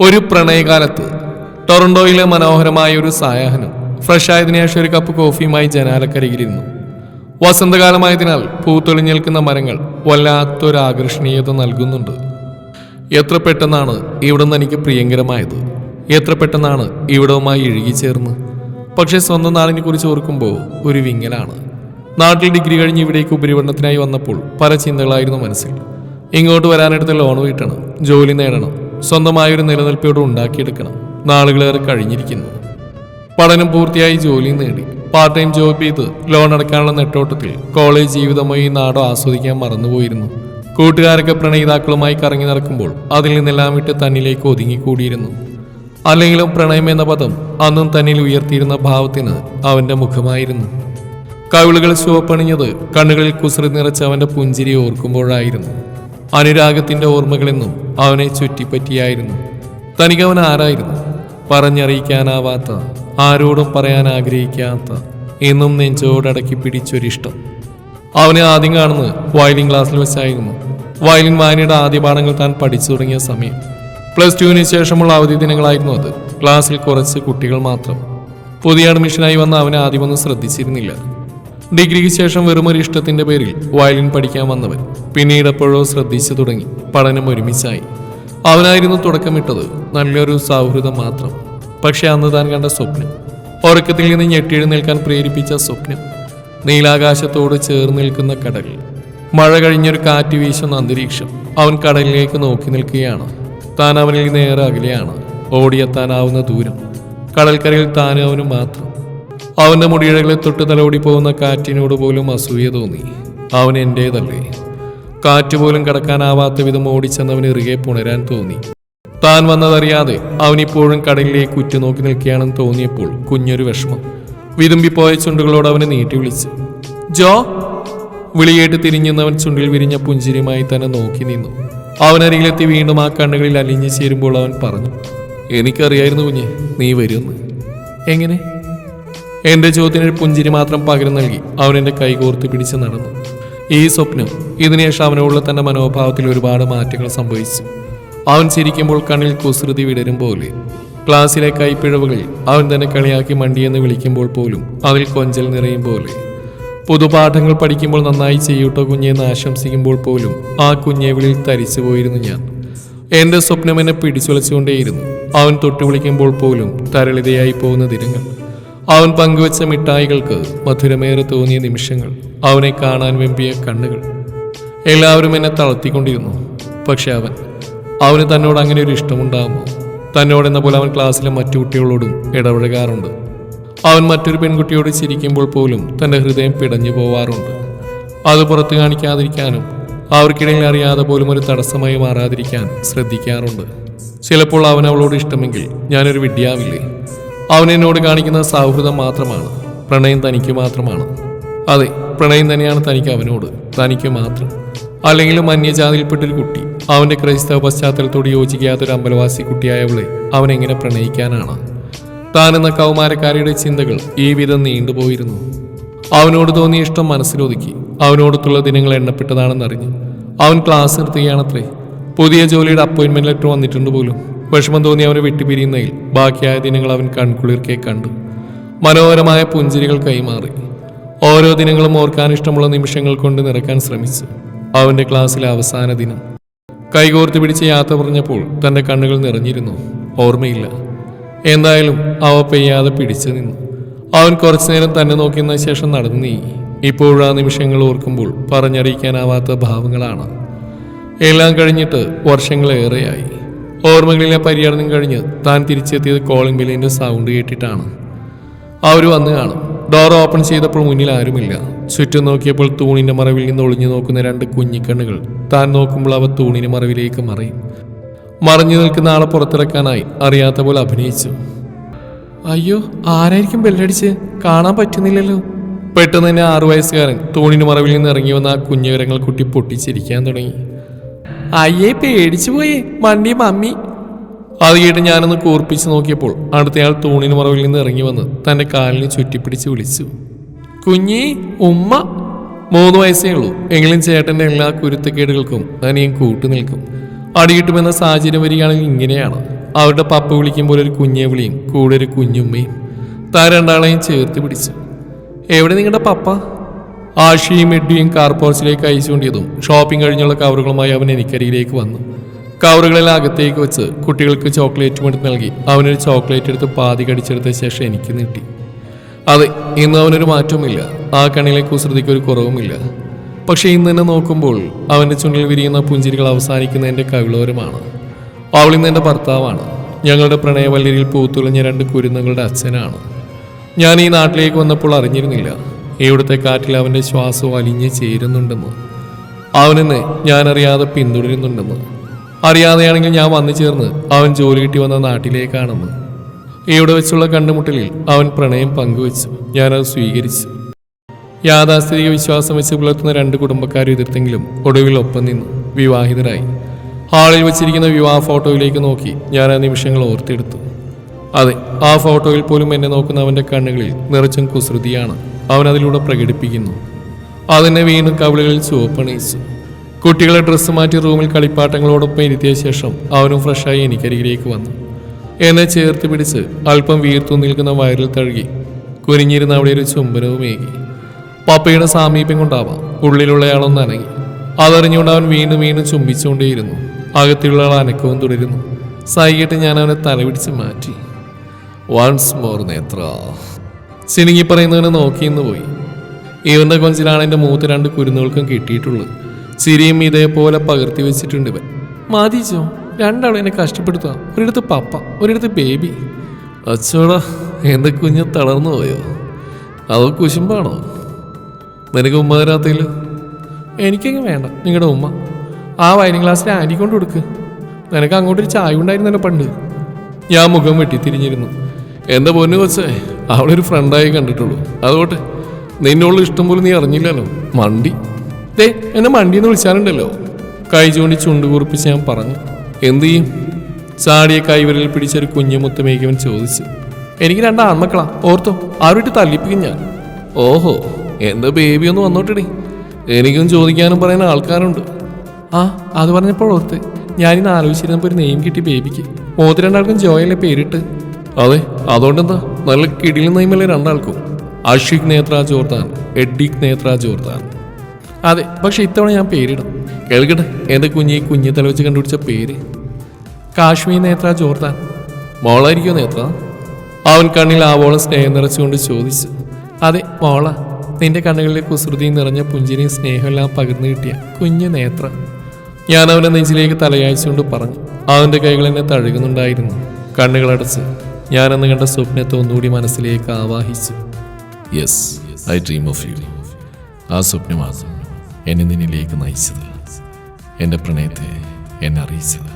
ഒരു പ്രണയകാലത്ത് ടൊറന്റോയിലെ മനോഹരമായ ഒരു സായാഹ്നം ഫ്രഷ് ആയതിനു ശേഷം ഒരു കപ്പ് കോഫിയുമായി ജനാലക്കരികിലിരുന്നു വസന്തകാലമായതിനാൽ പൂത്തൊളിഞ്ഞ് നിൽക്കുന്ന മരങ്ങൾ വല്ലാത്തൊരു ആകർഷണീയത നൽകുന്നുണ്ട്. എത്ര പെട്ടെന്നാണ് ഇവിടുന്ന് എനിക്ക് പ്രിയങ്കരമായത്? എത്ര പെട്ടെന്നാണ് ഇവിടവുമായി ഇഴുകിച്ചേർന്ന്? പക്ഷെ സ്വന്തം നാടിനെ കുറിച്ച് ഓർക്കുമ്പോൾ ഒരു വിങ്ങലാണ്. നാട്ടിൽ ഡിഗ്രി കഴിഞ്ഞ് ഇവിടേക്ക് ഉപരിപഠനത്തിനായി വന്നപ്പോൾ പല ചിന്തകളായിരുന്നു മനസ്സിൽ. ഇങ്ങോട്ട് വരാനെടുത്ത ലോൺ വീട്ടണം ജോലി നേടണം സ്വന്തമായൊരു നിലനിൽപ്പോട് ഉണ്ടാക്കിയെടുക്കണം. നാളുകളേറെ കഴിഞ്ഞിരിക്കുന്നു. പഠനം പൂർത്തിയായി ജോലി നേടി. പാർട്ട് ടൈം ജോബ് ചെയ്ത് ലോൺ അടക്കാനുള്ള നെട്ടോട്ടത്തിൽ കോളേജ് ജീവിതമോ ഈ നാടോ ആസ്വദിക്കാൻ മറന്നുപോയിരുന്നു. കൂട്ടുകാരൊക്കെ പ്രണയിതാക്കളുമായി കറങ്ങി നടക്കുമ്പോൾ അതിൽ നിന്നെല്ലാം വിട്ട് തന്നിലേക്ക് ഒതുങ്ങിക്കൂടിയിരുന്നു. അല്ലെങ്കിലും പ്രണയം എന്ന പദം അന്നും തന്നിൽ ഉയർത്തിയിരുന്ന ഭാവത്തിന് അവന്റെ മുഖമായിരുന്നു. കവിളുകൾ ചുവപ്പണിഞ്ഞത് കണ്ണുകളിൽ കുസൃതി നിറച്ച അവന്റെ പുഞ്ചിരി ഓർക്കുമ്പോഴായിരുന്നു. അനുരാഗത്തിന്റെ ഓർമ്മകളെന്നും അവനെ ചുറ്റിപ്പറ്റിയായിരുന്നു. തനിക്കവൻ ആരായിരുന്നു? പറഞ്ഞറിയിക്കാനാവാത്ത ആരോടും പറയാൻ ആഗ്രഹിക്കാത്ത എന്നും നെഞ്ചോടടക്കി പിടിച്ചൊരിഷ്ടം. അവനെ ആദ്യം കാണുന്നത് വയലിൻ ക്ലാസ്സിൽ വെച്ചായിരുന്നു. വയലിൻ വായനയുടെ ആദ്യ പാഠങ്ങൾ താൻ പഠിച്ചു തുടങ്ങിയ സമയം. പ്ലസ് ടുവിന് ശേഷമുള്ള അവധി ദിനങ്ങളായിരുന്നു അത്. ക്ലാസ്സിൽ കുറച്ച് കുട്ടികൾ മാത്രം. പുതിയ അഡ്മിഷനായി വന്ന അവനെ ആദ്യമൊന്നും ശ്രദ്ധിച്ചിരുന്നില്ല. ഡിഗ്രിക്ക് ശേഷം വെറുമൊരു ഇഷ്ടത്തിന്റെ പേരിൽ വയലിൻ പഠിക്കാൻ വന്നവൻ. പിന്നീട് എപ്പോഴോ ശ്രദ്ധിച്ചു തുടങ്ങി. പഠനം ഒരുമിച്ചായി. അവനായിരുന്നു തുടക്കമിട്ടത്. നല്ലൊരു സൗഹൃദം മാത്രം. പക്ഷെ അന്ന് താൻ കണ്ട സ്വപ്നം. ഉറക്കത്തിൽ നിന്ന് ഞെട്ടിയെഴുന്നേൽക്കാൻ പ്രേരിപ്പിച്ച സ്വപ്നം. നീലാകാശത്തോട് ചേർന്ന് നിൽക്കുന്ന കടൽ. മഴ കഴിഞ്ഞൊരു കാറ്റ് വീശുന്ന അന്തരീക്ഷം അവൻ കടലിലേക്ക് നോക്കി നിൽക്കുകയാണ്. താൻ അവനിൽ നേരെ അകലെയാണ്. ഓടിയെത്താനാവുന്ന ദൂരം. കടൽക്കരയിൽ താനും അവനും മാത്രം. അവന്റെ മുടിയിഴകളെ തൊട്ട് തലോടി പോകുന്ന കാറ്റിനോട് പോലും അസൂയ തോന്നി. അവൻ എന്റേതല്ലേ? കാറ്റ് പോലും കടക്കാനാവാത്ത വിധം ഓടിച്ചെന്നവന് ഇറുകെ പുണരാൻ തോന്നി. താൻ വന്നതറിയാതെ അവനിപ്പോഴും കടലിലേക്ക് ഉറ്റുനോക്കി നിൽക്കുകയാണെന്ന് തോന്നിയപ്പോൾ കുഞ്ഞൊരു വിഷമം. വിതുമ്പിപ്പോയ ചുണ്ടുകളോട് അവനെ നീട്ടി വിളിച്ചു. ജോ വിളിയേട്ട് തിരിഞ്ഞുന്നവൻ ചുണ്ടിൽ വിരിഞ്ഞ പുഞ്ചിരിയുമായി തന്നെ നോക്കി നിന്നു. അവനരികിലെത്തി വീണ്ടും ആ കണ്ണുകളിൽ അലിഞ്ഞു ചേരുമ്പോൾ അവൻ പറഞ്ഞു എനിക്കറിയായിരുന്നു കുഞ്ഞെ നീ വരുമെന്ന്. എങ്ങനെ? എന്റെ ചോദ്യത്തിന് പുഞ്ചിരി മാത്രം പകരം നൽകി അവൻ എന്റെ കൈകോർത്ത് പിടിച്ച് നടന്നു. ഈ സ്വപ്നം ഇതിനുശേഷം അവനോടുള്ള തന്റെ മനോഭാവത്തിൽ ഒരുപാട് മാറ്റങ്ങൾ സംഭവിച്ചു. അവൻ ചിരിക്കുമ്പോൾ കണ്ണിൽ കുസൃതി വിടരും പോലെ. ക്ലാസ്സിലെ കൈപ്പിഴവുകളിൽ അവൻ തന്നെ കളിയാക്കി മണ്ടിയെന്ന് വിളിക്കുമ്പോൾ പോലും അതിൽ കൊഞ്ചൽ നിറയും പോലെ. പുതുപാഠങ്ങൾ പഠിക്കുമ്പോൾ നന്നായി ചെയ്യൂട്ടോ കുഞ്ഞെ എന്ന് ആശംസിക്കുമ്പോൾ പോലും ആ കുഞ്ഞെ വിളിയിൽ തരിച്ചു പോയിരുന്നു ഞാൻ. എന്റെ സ്വപ്നം എന്നെ പിടിച്ചുലച്ചുകൊണ്ടേയിരുന്നു. അവൻ തൊട്ടു വിളിക്കുമ്പോൾ പോലും തരളിതയായി പോകുന്ന ദിനങ്ങൾ. അവൻ പങ്കുവച്ച മിഠായികൾക്ക് മധുരമേറെ തോന്നിയ നിമിഷങ്ങൾ അവനെ കാണാൻ വെമ്പിയ കണ്ണുകൾ. എല്ലാവരും എന്നെ തളർത്തിക്കൊണ്ടിരുന്നു. പക്ഷെ അവൻ അവന് തന്നോട് അങ്ങനെ ഒരു ഇഷ്ടമുണ്ടാകുമോ തന്നോടെന്ന പോലെ അവൻ ക്ലാസ്സിലെ മറ്റു കുട്ടികളോടും ഇടപഴകാറുണ്ട്. അവൻ മറ്റൊരു പെൺകുട്ടിയോട് ചിരിക്കുമ്പോൾ പോലും തന്റെ ഹൃദയം പിടഞ്ഞു പോവാറുണ്ട്. അത് പുറത്തു കാണിക്കാതിരിക്കാനും അവർക്കിടയിൽ അറിയാതെ പോലും ഒരു തടസ്സമായി മാറാതിരിക്കാൻ ശ്രദ്ധിക്കാറുണ്ട്. ചിലപ്പോൾ അവൻ അവളോട് ഇഷ്ടമെങ്കിൽ ഞാനൊരു വിഡ്ഢിയാവില്ലേ? അവൻ എന്നോട് കാണിക്കുന്ന സൗഹൃദം മാത്രമാണ്. പ്രണയം തനിക്ക് മാത്രമാണ്. അതെ പ്രണയം തന്നെയാണ് തനിക്ക് അവനോട്. തനിക്ക് മാത്രം. അല്ലെങ്കിലും അന്യജാതിയിൽപ്പെട്ടൊരു കുട്ടി അവന്റെ ക്രൈസ്തവ പശ്ചാത്തലത്തോട് യോജിക്കാത്തൊരു അമ്പലവാസി കുട്ടിയായവളെ അവൻ എങ്ങനെ പ്രണയിക്കാനാണ്? താനെന്ന കൗമാരക്കാരിയുടെ ചിന്തകൾ ഈ വിധം നീണ്ടുപോയിരുന്നു. അവനോട് തോന്നിയ ഇഷ്ടം മനസ്സിലൊതുക്കി. അവനോടത്തുള്ള ദിനങ്ങൾ എണ്ണപ്പെട്ടതാണെന്നറിഞ്ഞു അവൻ ക്ലാസ് നിർത്തുകയാണത്രേ. പുതിയ ജോലിയുടെ അപ്പോയിന്റ്മെന്റ് ലെറ്റർ വന്നിട്ടുണ്ട് പോലും. വിഷമം തോന്നി അവനെ വിട്ടുപിരിയുന്നതിൽ ബാക്കിയായ ദിനങ്ങൾ അവൻ കൺകുളിർക്കെ കണ്ടു. മനോഹരമായ പുഞ്ചിരികൾ കൈമാറി. ഓരോ ദിനങ്ങളും ഓർക്കാൻ ഇഷ്ടമുള്ള നിമിഷങ്ങൾ കൊണ്ട് നിറക്കാൻ ശ്രമിച്ചു. അവന്റെ ക്ലാസ്സിലെ അവസാന ദിനം. കൈകോർത്ത് പിടിച്ച് യാത്ര പറഞ്ഞപ്പോൾ തന്റെ കണ്ണുകൾ നിറഞ്ഞിരുന്നു. ഓർമ്മയില്ല. എന്തായാലും അവ പെയ്യാതെ പിടിച്ചു നിന്നു. അവൻ കുറച്ചു നേരം തന്നെ നോക്കിയതിന് ശേഷം നടന്നു നീങ്ങി. ഇപ്പോഴാ നിമിഷങ്ങൾ ഓർക്കുമ്പോൾ പറഞ്ഞറിയിക്കാനാവാത്ത ഭാവങ്ങളാണ്. എല്ലാം കഴിഞ്ഞിട്ട് വർഷങ്ങളേറെയായി. ഓർമ്മകളിലെ പര്യടനം കഴിഞ്ഞ് താൻ തിരിച്ചെത്തിയത് കോളിംഗ് ബില്ലിന്റെ സൗണ്ട് കേട്ടിട്ടാണ്. അവർ വന്ന് കാണും. ഡോർ ഓപ്പൺ ചെയ്തപ്പോൾ മുന്നിൽ ആരുമില്ല. ചുറ്റും നോക്കിയപ്പോൾ തൂണിന്റെ മറവിൽ നിന്ന് ഒളിഞ്ഞു നോക്കുന്ന രണ്ട് കുഞ്ഞിക്കണ്ണുകൾ താൻ നോക്കുമ്പോൾ അവ തൂണിന് മറവിലേക്ക് മറയും മറിഞ്ഞു നിൽക്കുന്ന ആളെ പുറത്തിറക്കാനായി അറിയാത്ത പോലെ അഭിനയിച്ചു. അയ്യോ ആരായിരിക്കും ബെല്ലടിച്ച് കാണാൻ പറ്റുന്നില്ലല്ലോ. പെട്ടെന്ന് തന്നെ ആറു വയസ്സുകാരൻ തൂണിന് മറവിൽ നിന്ന് ഇറങ്ങി വന്ന ആ കുഞ്ഞുകരങ്ങൾ കുട്ടി പൊട്ടിച്ചിരിക്കാൻ തുടങ്ങി. അയ്യേ പേടിച്ചു പോയേ മണ്ടി മമ്മി. അത് കേട്ട് ഞാനൊന്ന് കൂർപ്പിച്ച് നോക്കിയപ്പോൾ അടുത്തയാൾ തൂണിന് മറവിൽ നിന്ന് ഇറങ്ങി വന്ന് തന്റെ കാലിനെ ചുറ്റിപ്പിടിച്ച് വിളിച്ചു. കുഞ്ഞി ഉമ്മ. മൂന്ന് വയസ്സേ ഉള്ളൂ. എങ്കിലും ചേട്ടന്റെ എല്ലാ കുരുത്തക്കേടുകൾക്കും അനിയൻ കൂട്ടു നിൽക്കും. അടികിട്ടുമെന്ന സാഹചര്യം വരികയാണെങ്കിൽ ഇങ്ങനെയാണ്. അവരുടെ പപ്പ വിളിക്കുമ്പോൾ ഒരു കുഞ്ഞെ വിളിയും കൂടെ ഒരു കുഞ്ഞുമ്മയും. താൻ രണ്ടാളെയും ചേർത്ത് പിടിച്ചു. എവിടെ നിങ്ങളുടെ പപ്പ? ആഷിയും എഡ്ഡിയും കാർ പോർച്ചിലേക്ക് അയച്ചുകൊണ്ടിയതും ഷോപ്പിംഗ് കഴിഞ്ഞുള്ള കവറുകളുമായി അവൻ എനിക്കരികിലേക്ക് വന്നു. കവറുകളെല്ലാം അകത്തേക്ക് വെച്ച് കുട്ടികൾക്ക് ചോക്ലേറ്റ് കൊണ്ട് നൽകി. അവനൊരു ചോക്ലേറ്റ് എടുത്ത് പാതി കടിച്ചെടുത്ത ശേഷം എനിക്ക് നീട്ടി. അതെ ഇന്ന് അവനൊരു മാറ്റവുമില്ല. ആ കണ്ണിലെ കുസൃതിക്ക് ഒരു കുറവുമില്ല. പക്ഷേ ഇന്ന് തന്നെ നോക്കുമ്പോൾ അവന്റെ ചുണ്ടിൽ വിരിയുന്ന പുഞ്ചിരികൾ അവസാനിക്കുന്ന എന്റെ കവിളോരമാണ്. അവൾ ഇന്ന് എന്റെ ഭർത്താവാണ്. ഞങ്ങളുടെ പ്രണയവല്ലരിയിൽ പൂത്തുളഞ്ഞ രണ്ട് കുരുന്നുകളുടെ അച്ഛനാണ്. ഞാൻ ഈ നാട്ടിലേക്ക് വന്നപ്പോൾ അറിഞ്ഞിരുന്നില്ല. ഇവിടുത്തെ കാറ്റിൽ അവന്റെ ശ്വാസം അലിഞ്ഞ് ചേരുന്നുണ്ടെന്ന്? അവനെന്നെ ഞാനറിയാതെ പിന്തുടരുന്നുണ്ടെന്ന്? അറിയാതെയാണെങ്കിൽ ഞാൻ വന്നു ചേർന്ന് അവൻ ജോലി കിട്ടി വന്ന നാട്ടിലേക്കാണെന്ന്? ഇവിടെ വെച്ചുള്ള കണ്ടുമുട്ടലിൽ അവൻ പ്രണയം പങ്കുവച്ചു. ഞാനത് സ്വീകരിച്ചു. യാഥാസ്ഥിതിക വിശ്വാസം വെച്ച് പുലർത്തുന്ന രണ്ട് കുടുംബക്കാരും എതിർത്തെങ്കിലും ഒടുവിൽ ഒപ്പം നിന്നു. വിവാഹിതരായി. ഹാളിൽ വെച്ചിരിക്കുന്ന വിവാഹ ഫോട്ടോയിലേക്ക് നോക്കി ഞാൻ ആ നിമിഷങ്ങൾ ഓർത്തെടുത്തു. അതെ ആ ഫോട്ടോയിൽ പോലും എന്നെ നോക്കുന്ന അവന്റെ കണ്ണുകളിൽ നിറച്ചും കുസൃതിയാണ്. അവൻ അതിലൂടെ പ്രകടിപ്പിക്കുന്നു. അതിനെ വീണ്ടും കവിളുകളിൽ ചുവപ്പണിയിച്ചു. കുട്ടികളെ ഡ്രസ്സ് മാറ്റി റൂമിൽ കളിപ്പാട്ടങ്ങളോടൊപ്പം ഇരുത്തിയ ശേഷം അവനും ഫ്രഷായി എനിക്കരികിലേക്ക് വന്നു. എന്നെ ചേർത്ത് പിടിച്ച് അല്പം വീർത്തു നിൽക്കുന്ന വയറിൽ തഴുകി കുനിഞ്ഞിരുന്ന അവിടെ ഒരു ചുംബനവുമേകി പപ്പയുടെ സാമീപ്യം കൊണ്ടാവാം ഉള്ളിലുള്ളയാളൊന്ന് അനങ്ങി. അതറിഞ്ഞുകൊണ്ട് അവൻ വീണ്ടും വീണ്ടും ചുംബിച്ചുകൊണ്ടേയിരുന്നു. അകത്തുള്ള ആൾ അനക്കവും തുടരുന്നു. സൈകിട്ട് ഞാൻ അവനെ തലപിടിച്ച് മാറ്റി. വൺസ് മോർ നേത്ര. സിനിങ്ങി പറയുന്നവനെ നോക്കിയെന്ന് പോയി. ഇവന്റെ കൊഞ്ചിലാണ് എന്റെ മൂത്ത് രണ്ട് കുരുന്നുകൾക്കും കിട്ടിയിട്ടുള്ളത്. ചിരിയും ഇതേപോലെ പകർത്തി വെച്ചിട്ടുണ്ട് ഇവൻ. മതിച്ചോ രണ്ടാളും എന്നെ കഷ്ടപ്പെടുത്തുക ഒരിടത്ത് പപ്പ ഒരിടത്ത് ബേബി. അച്ചോടാ എന്റെ കുഞ്ഞ് തളർന്നു പോയോ? അതോ കുശുമ്പാണോ? നിനക്ക് ഉമ്മ തരാത്തില്ല എനിക്കങ്ങ് വേണ്ട നിങ്ങളുടെ ഉമ്മ. ആ വൈനിങ് ക്ലാസ്സിൽ കൊണ്ട് കൊടുക്ക്. നിനക്ക് അങ്ങോട്ടൊരു ചായ ഉണ്ടായിരുന്നല്ലോ പണ്ട്. ഞാൻ മുഖം വെട്ടിത്തിരിഞ്ഞിരുന്നു. എന്റെ പൊന്നു കൊച്ചേ? അവളൊരു ഫ്രണ്ടായി കണ്ടിട്ടുള്ളൂ. അതുകൊണ്ട് നിന്നോട് ഇഷ്ടം പോലും നീ അറിഞ്ഞില്ലല്ലോ. മണ്ടി. ദേ എന്നെ മണ്ടി എന്ന് വിളിച്ചാലുണ്ടല്ലോ. കൈ ചൂണ്ടി ചുണ്ടു കുറിപ്പിച്ച് ഞാൻ പറഞ്ഞു. എന്ത് ചെയ്യും? ചാടിയ കൈവിരലിൽ പിടിച്ചൊരു കുഞ്ഞുമുത്ത് മേക്കവൻ ചോദിച്ചു. എനിക്ക് രണ്ട് ആൺമക്കളാ. ഓർത്തോ ആരോട്ട് തല്ലിപ്പിക്കും ഞാൻ. ഓഹോ എന്താ ബേബി ഒന്ന് വന്നോട്ടെടി. എനിക്കും ചോദിക്കാനും പറയുന്ന ആൾക്കാരുണ്ട്. ആ അത് പറഞ്ഞപ്പോൾ ഓർത്ത് ഞാനിന്ന് ആലോചിച്ചിരുന്നപ്പോൾ ഒരു നെയിം കിട്ടി ബേബിക്ക് മൂത്ത് രണ്ടാൾക്കും പേരിട്ട്? അതെ അതുകൊണ്ടെന്താ? നല്ല കിടിലും നെയ്മല്ലേ രണ്ടാൾക്കും. അഷിഖ് നേത്ര ജോർദാൻ. എഡിക് നേത്ര ജോർദാൻ. അതെ പക്ഷെ ഇത്തവണ ഞാൻ പേരിടും. കേൾക്കട്ടെ എന്റെ കുഞ്ഞി കുഞ്ഞി തല വെച്ച് കണ്ടുപിടിച്ച പേര്. കാശ്മീർ നേത്ര ജോർദാൻ. മോളായിരിക്കോ നേത്ര? അവൻ കണ്ണിൽ ആവോളം സ്നേഹം നിറച്ചുകൊണ്ട് ചോദിച്ചു. അതെ മോള. നിന്റെ കണ്ണുകളിലെ കുസൃതി നിറഞ്ഞ പുഞ്ചിരിയും സ്നേഹമെല്ലാം പകർന്നു കിട്ടിയ കുഞ്ഞു നേത്ര. ഞാൻ അവനെ നെഞ്ചിലേക്ക് തലയാഴ്ചകൊണ്ട് പറഞ്ഞു. അവന്റെ കൈകൾ എന്നെ തഴുകുന്നുണ്ടായിരുന്നു. കണ്ണുകളടച്ച് ഞാനന്ന് കണ്ട സ്വപ്നത്തെ ഒന്നുകൂടി മനസ്സിലേക്ക് ആവാഹിച്ചു. Yes I dream of you ആ സ്വപ്നമാണ് എന്നെ നിന്നിലേക്ക് നയിച്ചത്. എന്റെ പ്രണയത്തെ എന്നെ അറിയിച്ചത്.